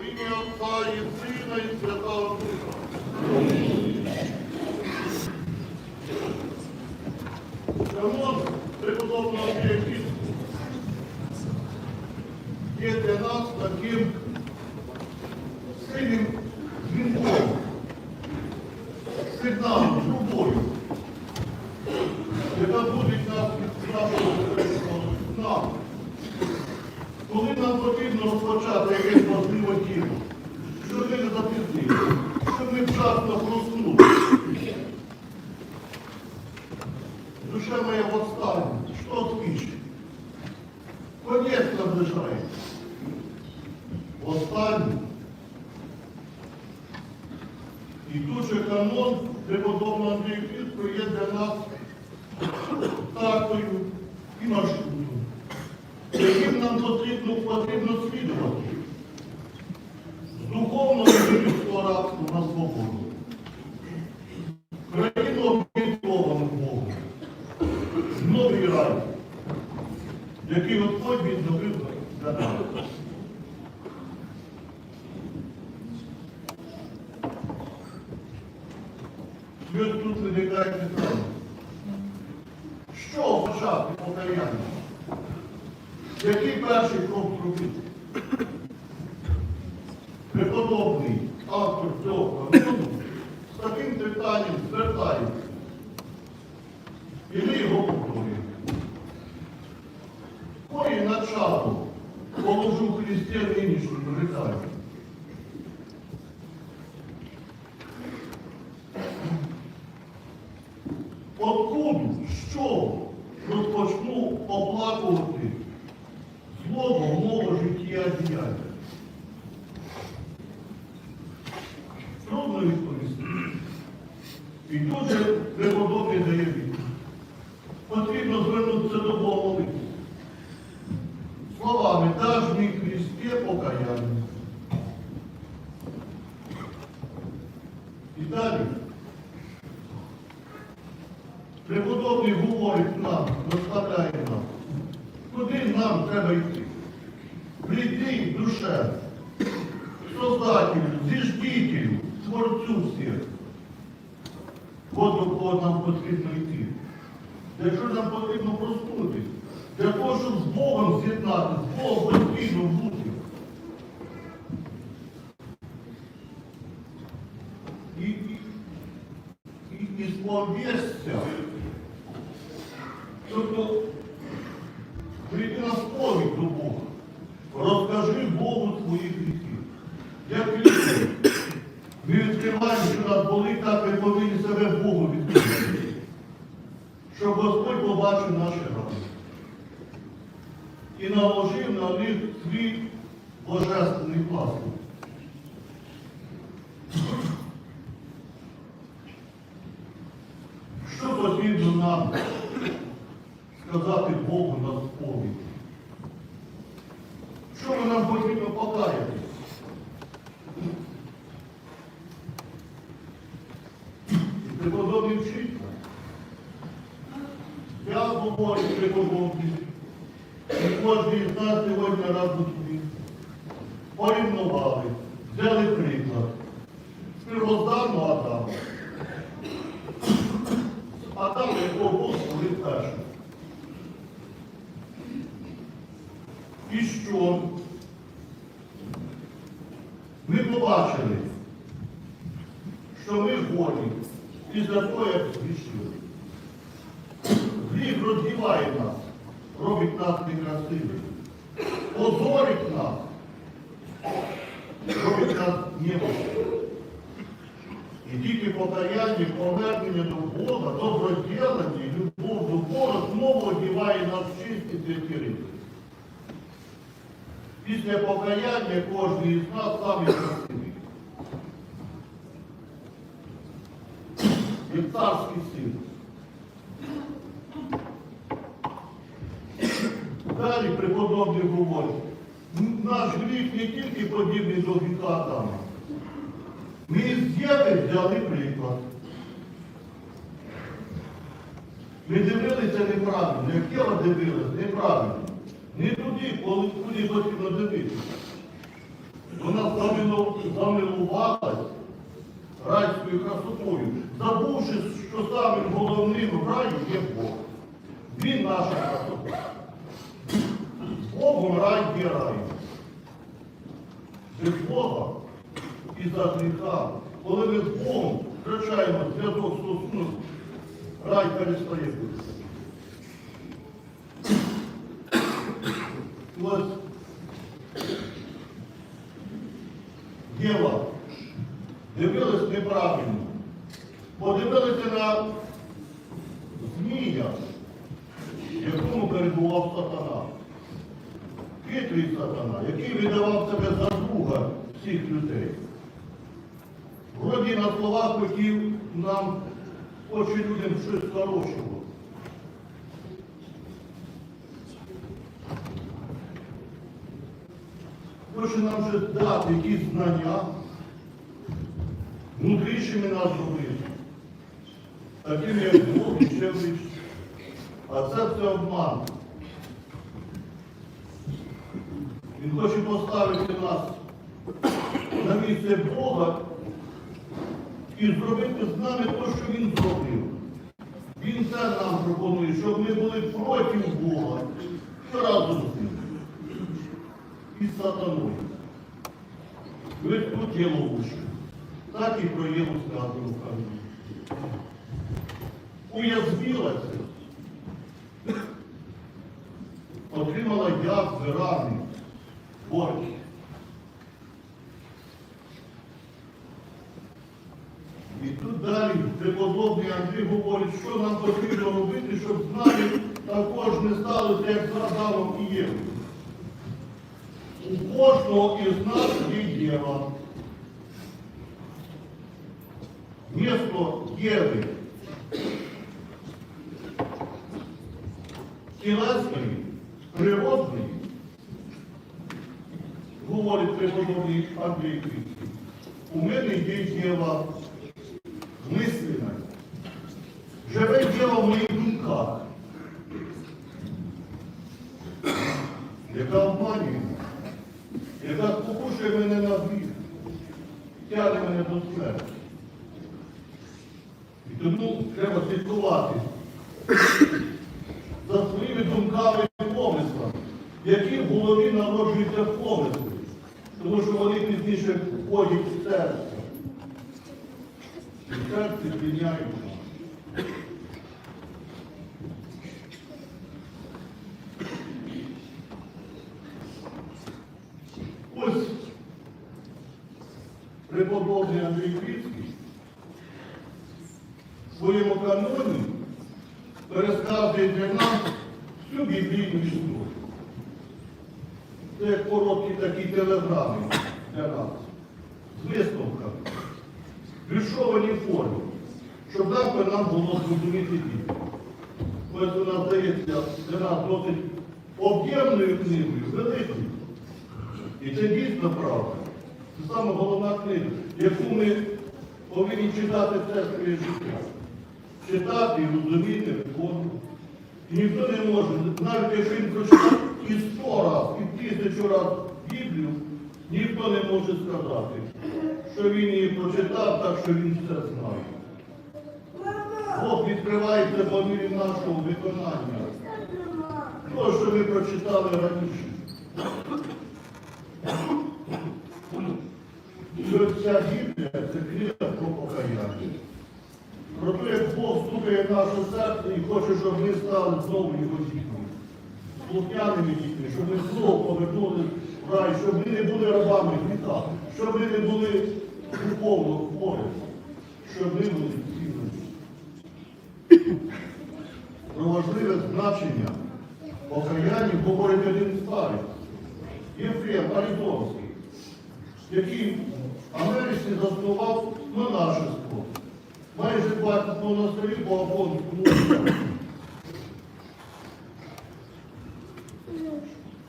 В ім'я Сина і Святого Духа. Єпіскопа, є для нас таким сильним дзвінком, сигналом, трубою, яка буде нас від нашого нам. Коли нам потрібно розпочати якесь важливе діло, щоб ми не запізнили, вчасно проснули. Душа моя восстане, что спишь? Конец наближается. Восстань. І тут же канон преподобного Фірського є для нас картою і маршрутом, яким нам потрібно, потрібно слідувати з духовного і людського рабства на свободу. Країну об'єдновану Богом. Новий рай, який Господь от тут виникає питання. Що означати покаяння? Який перший крок зробити? Преподобний автор цього канону з таким питанням звертається. І ми його повторюємо. Кое начало положу в Христі нинішньому життя. Откуду, що розпочну оплакувати злого мого життя діяння? Трудно відповісти. І тут же дає відповідь. Потрібно звернутися до Бога молитися. Словами «Даж мій Христе покаяння». І далі. Преподобний говорить нам, наставляє нам, куди нам треба йти. Прийти душе, Создателю, зіждітелю, Творцю всіх. От до кого нам потрібно йти. Якщо нам потрібно проснутися, для того, щоб з Богом з'єднати, з Богом постійно бути. І, і, і, і сповістся. Тобто, прийти на сповідь до Бога. Розкажи Богу своїх гріхів. Як люди, ми відкриваємо, що нас болить, так ми повинні себе Богу відкрити щоб Господь побачив наші рани і наложив на них свій божественний власник. Що потрібно нам сказати Богу на сповідь? Що нам потрібно покаятися? І преподобний вчитель. Я говорю преподобний, і кожен з нас сьогодні разом ним порівнували, взяли приклад. з Первозданного Адама. Адам, якого Бог створив першим. І що? Ми побачили, що ми голі після того, як зрішили. Гріх роздіває нас, робить нас некрасивими, позорить нас, робить нас немощними. І тільки покаяння, повернення до Бога, доброділення, любов до Бога знову одіває нас в чисті святі речі. Після покаяння кожен із нас сам є красивий. Як царський син. Далі преподобний говорить, наш гріх не тільки подібний до гріха Адама. Ми з Єви взяли приклад. Ми дивилися неправильно, як Єва дивилася, неправильно. Не туди, коли куди потрібно дивитися. вона замилу- замилувалась райською красотою, забувши, що самим головним в раї є Бог. Він наша красота. Богом рай є рай. Без Бога і за гріха, коли ми з Богом втрачаємо зв'язок стосунок, рай перестає бути. Ось Єва дивились неправильно, подивилися на змія, в якому перебував сатана. Хитрий сатана, який видавав себе за друга всіх людей. Вроді на словах хотів нам, хоче людям щось хорошого. Хоче нам вже дати якісь знання, внутрішніми нас зробити. Такими, як Бог і ще вище. А це все обман. Він хоче поставити нас на місце Бога і зробити з нами те, що Він зробив. Він це нам пропонує, щоб ми були проти Бога разом з ним. І сатаною. Ви тут є ловушка. Так і про Єву сказано в Уязвілася. Отримала язви, рани, борки. І тут далі преподобний Андрій говорить, що нам потрібно робити, щоб з нами також не сталося, як з Адамом і Євою. У кожного із нас є Єва. Місто Єви. Тілесної, природної, говорить преподобний Андрій Кріпкий. У мене є Єва мислена. Живе Єва в моїх думках, яка обманює, яка спокушує мене на гріх, тягне мене до смерті. Тому треба слідкувати за своїми думками і помислами, які в голові народжуються помисли, тому що вони пізніше входять в серце. І серце зміняють нас. Ось преподобний Андрій Крицький в своєму каноні пересказує для нас всю біблійну історію. Це короткі такі телеграми для нас з висновками, в віршованій формі, щоб нам, нам було зрозуміти діти. Ось вона здається для нас досить об'ємною книгою, великою. І це дійсно правда. Це саме головна книга, яку ми повинні читати все своє життя. Читати і розуміти, виконувати. Ніхто не може, навіть якщо він прочитав і сто раз, і тисячу раз Біблію, ніхто не може сказати, що він її прочитав, так що він все знає. Бог відкривається по мірі нашого виконання. То, що ми прочитали раніше. І ось ця Біблія це книга про покаяння. Про те, в наше серце і хоче, щоб ми стали знову його дітьми. Слухняними дітьми, щоб ми знову повернули в рай, щоб ми не були рабами гріха, щоб ми не були духовно хворі, щоб ми були цілими. Про важливе значення покаяння говорить один старий, Єфрем Аризонський, який в Америці заснував монашество. Майже 20 монастирів по Афонському.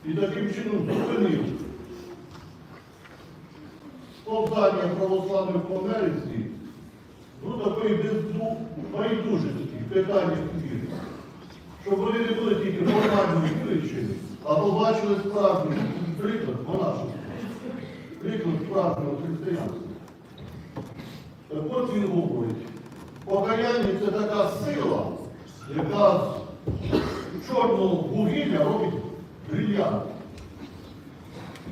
І таким чином зупинив повстання православних в Америці ну, такої байдужості в питаннях віри. Щоб вони не були тільки формально віруючими, а побачили справжній приклад монашества. приклад справжнього християнства. Так от він говорить, покаяння це така сила, яка з чорного вугілля робить бриллянт.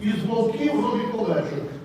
І з вовків робить овечок.